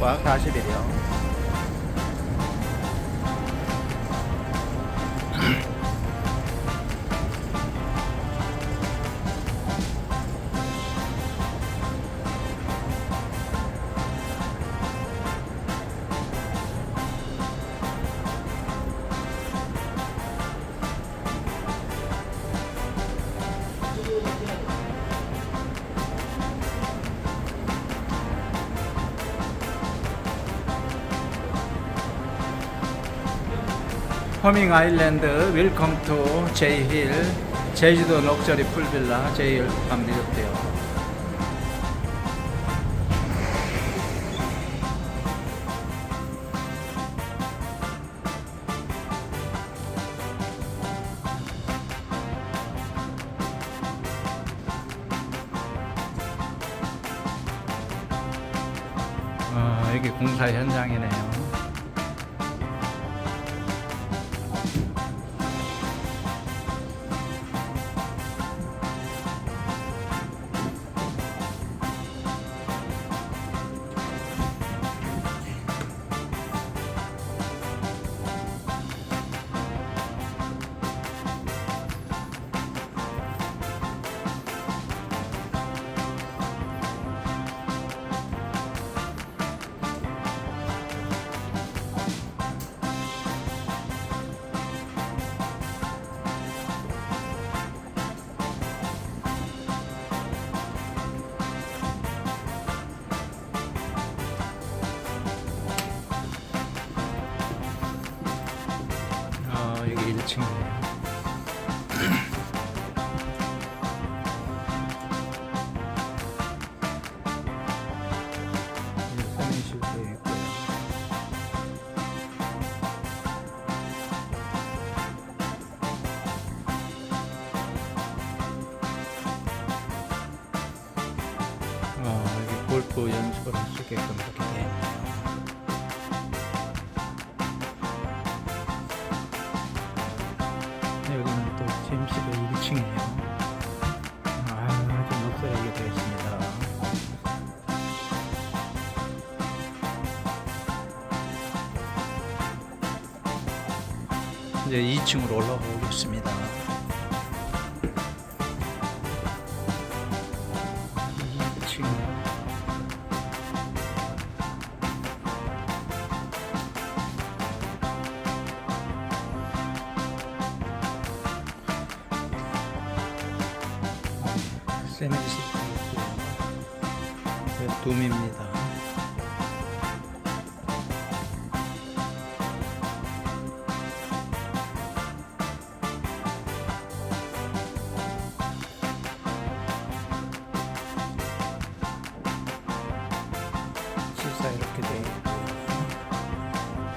꽉 40이요. 허밍 아일랜드 웰컴 투 제이힐 제주도 럭셔리 풀빌라 제이힐 밤리조트요. 아, 여기 공사 현장이네요. 아, 여기 1층이네요. 세면실도 있고요. 아, 여기 골프 연습을 할 수 있게끔 이렇게 되어 있네요. 이제 2층으로 올라가 보겠습니다. 2층. 세면시도 있고요. 여기 둠입니다. 실사 이렇게 있고요.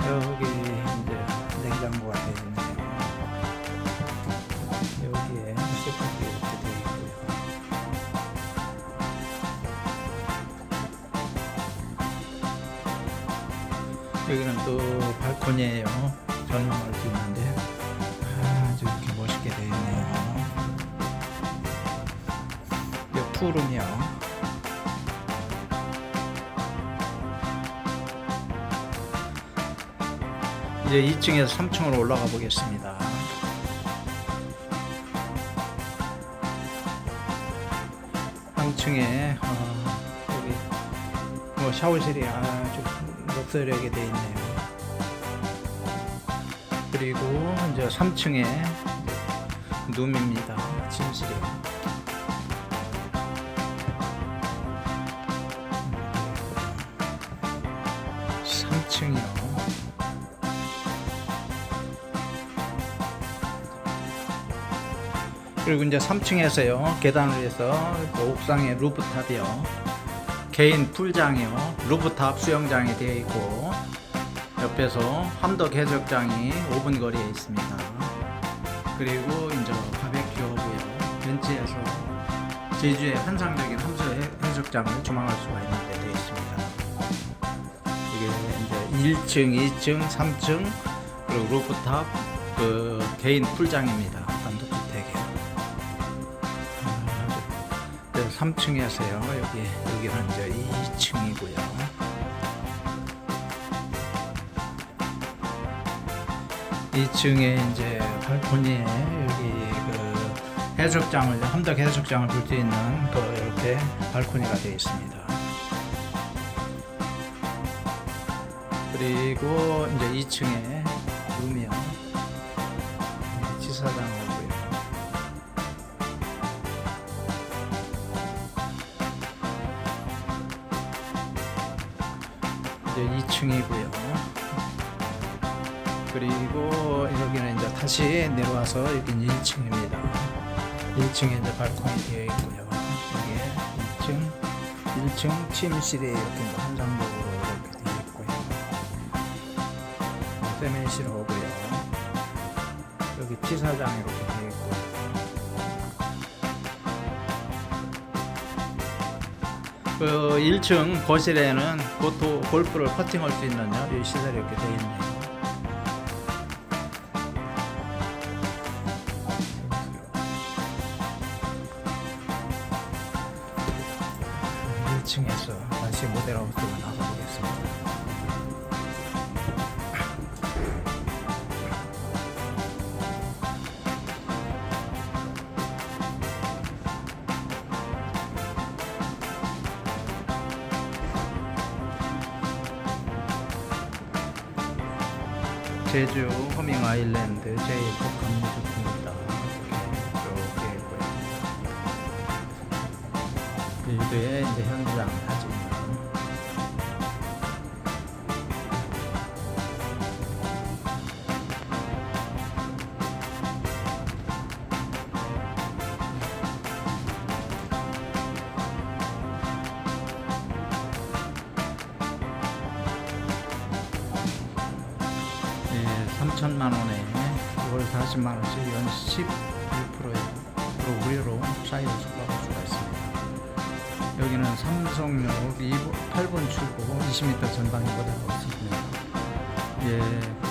여기 이제 냉장고가 되어 있네요. 여기에 세탁기 이렇게 되어 있고요. 여기는 또 발코니에요. 전망할 수 있는데 아주 이렇게 멋있게 되어 있네요. 이 투룸이요. 이제 2층에서 3층으로 올라가 보겠습니다. 삼층에 여기 뭐 샤워실이 아주 럭셔리하게 되어 있네요. 그리고 이제 3층에 룸입니다. 침실이 요. 3층이요. 그리고 이제 3층에서요 계단을 해서 또 옥상에 루프탑이요. 개인 풀장이요. 루프탑 수영장이 되어 있고 옆에서 함덕 해수욕장이 5분 거리에 있습니다. 그리고 이제 바베큐 하고요. 벤치에서 제주의 환상적인 함수 해- 해수욕장을 조망할 수가 있는데 되어 있습니다. 이게 이제 1층, 2층, 3층 그리고 루프탑 그 개인 풀장입니다 3층에 하세요. 여기 여기는 이제 2층이고요. 2층에 이제 발코니에 여기 그 해수욕장을 함덕 해수욕장을 볼 수 있는 그 이렇게 발코니가 되어 있습니다. 그리고 이제 2층에 루미어 지사장 2층이고요. 그리고 여기는 이제 다시 내려와서 여기는 1층입니다. 1층에 이제 발코니 되어 있고요. 여기에 2층, 1층 침실이 이렇게 이제 한상적으로 이렇게 되어 있고요. 세면실 오고요. 여기 피사장 이렇게 되어 있고요. 그 1층 거실에는 고토 골프를 퍼팅할 수 있는 이 시설이 이렇게 되어 있네요. 1층에서 다시 모델하우스로 나가보겠습니다. 제주 허밍 아일랜드 제1호 강무주입니다. 이렇게 있고요. 일도의 이제 현장. 네, 3천만 원에 월 40만 원씩 연 11%의 무료로 사이드 숙박할 수가 있습니다. 여기는 삼성역 2번, 8번 출구 20m 전방에 거대하고 있습니다. 예,